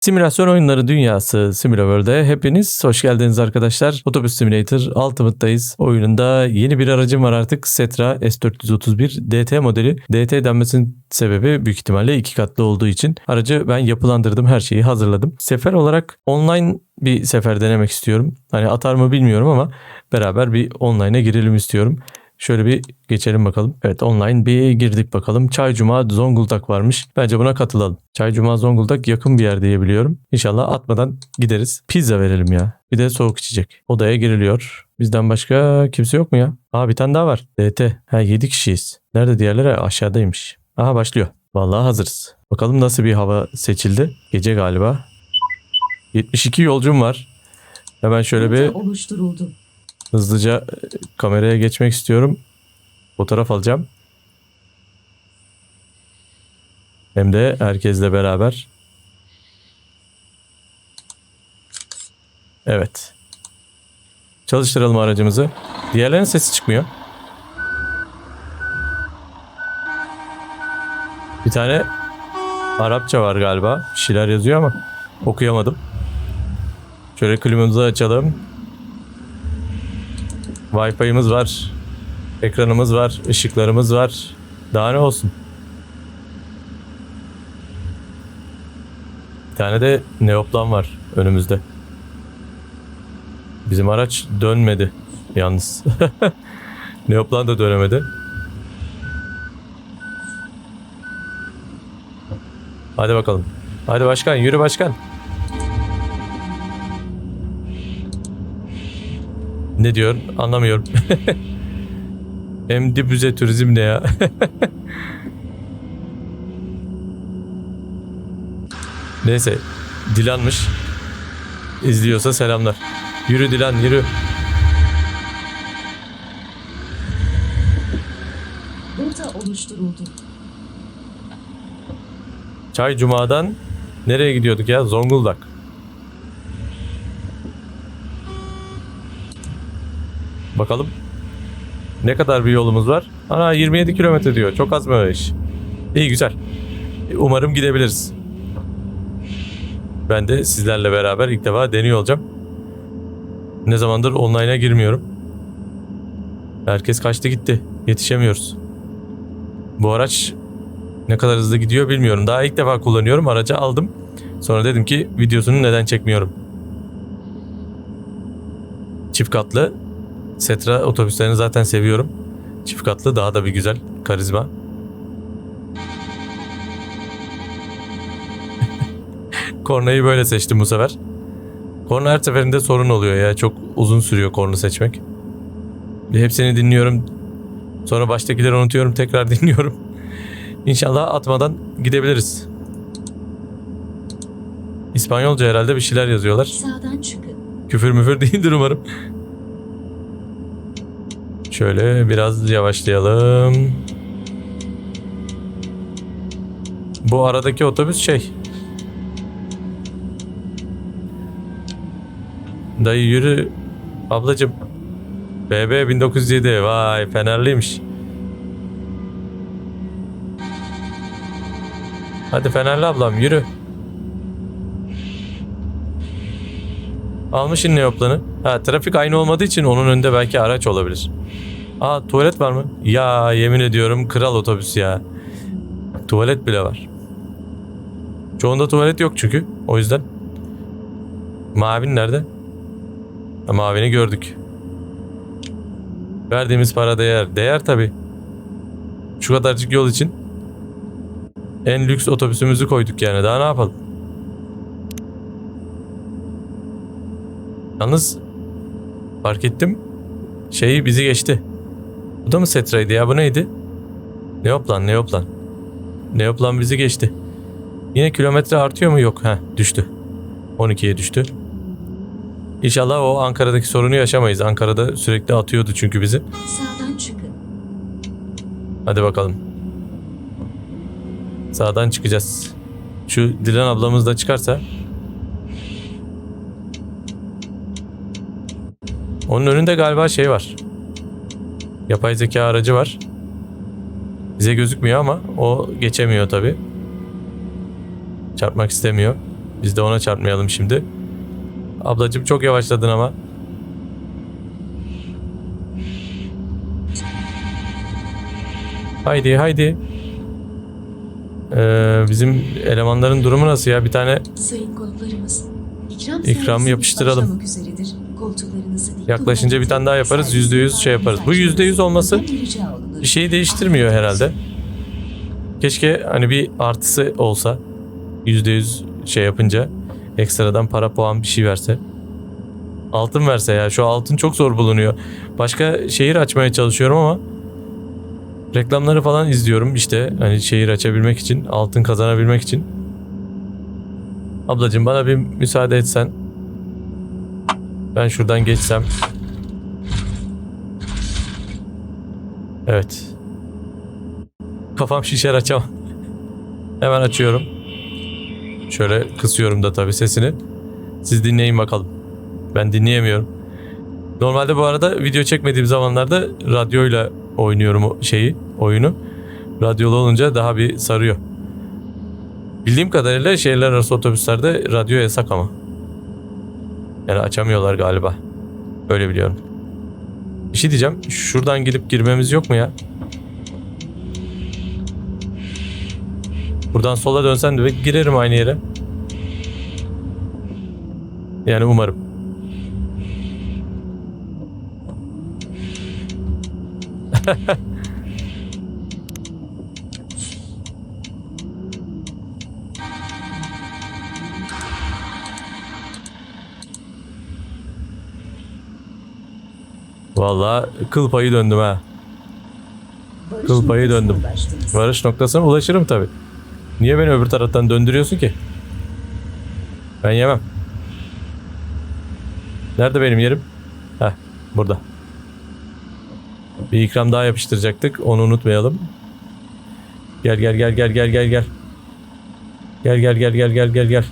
Simülasyon oyunları dünyası SimilaWorld'e hepiniz hoş geldiniz arkadaşlar. Otobüs Simulator Ultimate'dayız. Oyununda yeni bir aracım var artık. Setra S431 DT modeli. DT denmesinin sebebi büyük ihtimalle iki katlı olduğu için. Aracı ben yapılandırdım, her şeyi hazırladım. Sefer olarak online bir sefer denemek istiyorum. Hani atar mı bilmiyorum ama beraber bir online'a girelim istiyorum. Şöyle bir geçelim bakalım. Evet online bir girdik bakalım. Çay Cuma Zonguldak varmış. Bence buna katılalım. Çay Cuma Zonguldak yakın bir yer diye biliyorum. İnşallah atmadan gideriz. Pizza verelim ya. Bir de soğuk içecek. Odaya giriliyor. Bizden başka kimse yok mu ya? Aa bir tane daha var. DT. Ha 7 kişiyiz. Nerede diğerleri? Aşağıdaymış. Aha başlıyor. Vallahi hazırız. Bakalım nasıl bir hava seçildi. Gece galiba. 72 yolcum var. Hemen şöyle bir oluşturuldu. Hızlıca e, kameraya geçmek istiyorum. Fotoğraf alacağım. Hem de herkesle beraber. Evet. Çalıştıralım aracımızı. Diğerlerinin sesi çıkmıyor. Bir tane Arapça var galiba. Bir şeyler yazıyor ama okuyamadım. Şöyle klimamızı açalım. Wi-Fi'miz var. Ekranımız var. ışıklarımız var. Daha ne olsun? Bir tane de Neoplan var önümüzde. Bizim araç dönmedi yalnız. Neoplan da dönemedi. Hadi bakalım. Hadi başkan yürü başkan. Ne diyor? Anlamıyorum. Hem dibüze turizm ne ya? Neyse. Dilanmış. İzliyorsa selamlar. Yürü Dilan yürü. Rota oluşturuldu. Çay Cuma'dan nereye gidiyorduk ya? Zonguldak. Bakalım. Ne kadar bir yolumuz var? Ana 27 kilometre diyor. Çok az mı iş? İyi güzel. Umarım gidebiliriz. Ben de sizlerle beraber ilk defa deniyor olacağım. Ne zamandır online'a girmiyorum. Herkes kaçtı gitti. Yetişemiyoruz. Bu araç ne kadar hızlı gidiyor bilmiyorum. Daha ilk defa kullanıyorum. Aracı aldım. Sonra dedim ki videosunu neden çekmiyorum. Çift katlı. Setra otobüslerini zaten seviyorum. Çift katlı daha da bir güzel. Karizma. Kornayı böyle seçtim bu sefer. Korna her seferinde sorun oluyor ya. Çok uzun sürüyor korna seçmek. Bir hepsini dinliyorum. Sonra baştakileri unutuyorum. Tekrar dinliyorum. İnşallah atmadan gidebiliriz. İspanyolca herhalde bir şeyler yazıyorlar. Sağdan çıkın. Küfür müfür değildir umarım. Şöyle biraz yavaşlayalım. Bu aradaki otobüs şey. Dayı yürü. Ablacım. BB 1907. Vay Fenerliymiş. Hadi Fenerli ablam yürü. Almışın Neoplan'ı. Ha trafik aynı olmadığı için onun önünde belki araç olabilir. Aa tuvalet var mı? Ya yemin ediyorum kral otobüs ya. Tuvalet bile var. Çoğunda tuvalet yok çünkü. O yüzden. Mavin nerede? Ha, mavini gördük. Verdiğimiz para değer. Değer tabi. Şu kadarcık yol için en lüks otobüsümüzü koyduk yani. Daha ne yapalım? Yalnız fark ettim. Şeyi bizi geçti. Bu da mı Setra'ydı ya? Bu neydi? Neoplan, Neoplan. Neoplan bizi geçti. Yine kilometre artıyor mu? Yok. Heh, düştü. 12'ye düştü. İnşallah o Ankara'daki sorunu yaşamayız. Ankara'da sürekli atıyordu çünkü bizi. Sağdan çıkın. Hadi bakalım. Sağdan çıkacağız. Şu Dilan ablamız da çıkarsa. Onun önünde galiba şey var. Yapay zeka aracı var. Bize gözükmüyor ama o geçemiyor tabi. Çarpmak istemiyor. Biz de ona çarpmayalım şimdi. Ablacım çok yavaşladın ama. Haydi haydi. Ee, bizim elemanların durumu nasıl ya? Bir tane Sayın konuklarımız. İkram, İkramı servisimiz yapıştıralım. üzeredir. Koltuklarınızı dik Yaklaşınca bir tane daha yaparız. Yüzde yüz şey yaparız. Bu yüzde yüz olması bir şeyi değiştirmiyor herhalde. Keşke hani bir artısı olsa. Yüzde yüz şey yapınca ekstradan para puan bir şey verse. Altın verse ya. Şu altın çok zor bulunuyor. Başka şehir açmaya çalışıyorum ama reklamları falan izliyorum işte hani şehir açabilmek için, altın kazanabilmek için. Ablacığım bana bir müsaade etsen. Ben şuradan geçsem. Evet. Kafam şişer açamam. Hemen açıyorum. Şöyle kısıyorum da tabii sesini. Siz dinleyin bakalım. Ben dinleyemiyorum. Normalde bu arada video çekmediğim zamanlarda radyoyla oynuyorum şeyi, oyunu. Radyolu olunca daha bir sarıyor. Bildiğim kadarıyla şehirler arası otobüslerde radyo yasak ama. Yani açamıyorlar galiba. Öyle biliyorum. Bir şey diyeceğim. Şuradan gidip girmemiz yok mu ya? Buradan sola dönsen de girerim aynı yere. Yani umarım. Vallahi kıl payı döndüm ha. Kıl payı döndüm. Varış noktasına ulaşırım tabi. Niye beni öbür taraftan döndürüyorsun ki? Ben yemem. Nerede benim yerim? Heh burada. Bir ikram daha yapıştıracaktık. Onu unutmayalım. Gel gel gel gel gel gel gel. Gel gel gel gel gel gel gel.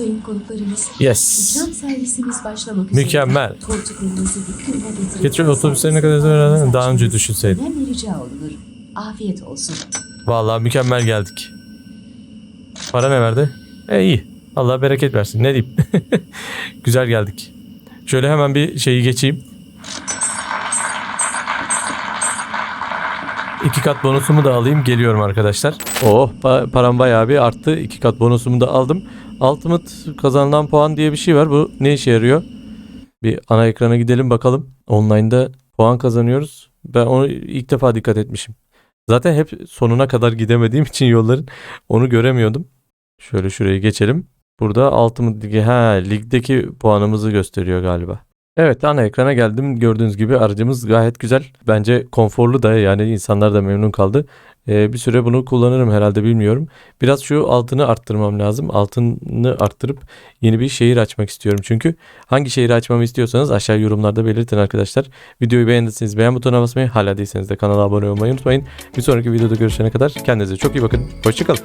Sayın konuklarımız. Yes. İkram servisimiz başlamak üzere. Mükemmel. Koltuklarınızı dik duruma getirin. Getiriyor, otobüslerine kadar Servisinizi daha önce düşünseydim. Önemli rica olunur. Afiyet olsun. Vallahi mükemmel geldik. Para ne verdi? E iyi. Allah bereket versin. Ne diyeyim? Güzel geldik. Şöyle hemen bir şeyi geçeyim. İki kat bonusumu da alayım. Geliyorum arkadaşlar. Oh pa- param bayağı bir arttı. İki kat bonusumu da aldım. Ultimate kazanılan puan diye bir şey var. Bu ne işe yarıyor? Bir ana ekrana gidelim bakalım. Online'da puan kazanıyoruz. Ben onu ilk defa dikkat etmişim. Zaten hep sonuna kadar gidemediğim için yolların onu göremiyordum. Şöyle şuraya geçelim. Burada Ultimate Ligi, ha ligdeki puanımızı gösteriyor galiba. Evet ana ekrana geldim. Gördüğünüz gibi aracımız gayet güzel. Bence konforlu da yani insanlar da memnun kaldı. Ee, bir süre bunu kullanırım herhalde bilmiyorum. Biraz şu altını arttırmam lazım. Altını arttırıp yeni bir şehir açmak istiyorum çünkü. Hangi şehri açmamı istiyorsanız aşağı yorumlarda belirtin arkadaşlar. Videoyu beğendiyseniz beğen butonuna basmayı, hala değilseniz de kanala abone olmayı unutmayın. Bir sonraki videoda görüşene kadar kendinize çok iyi bakın. Hoşçakalın.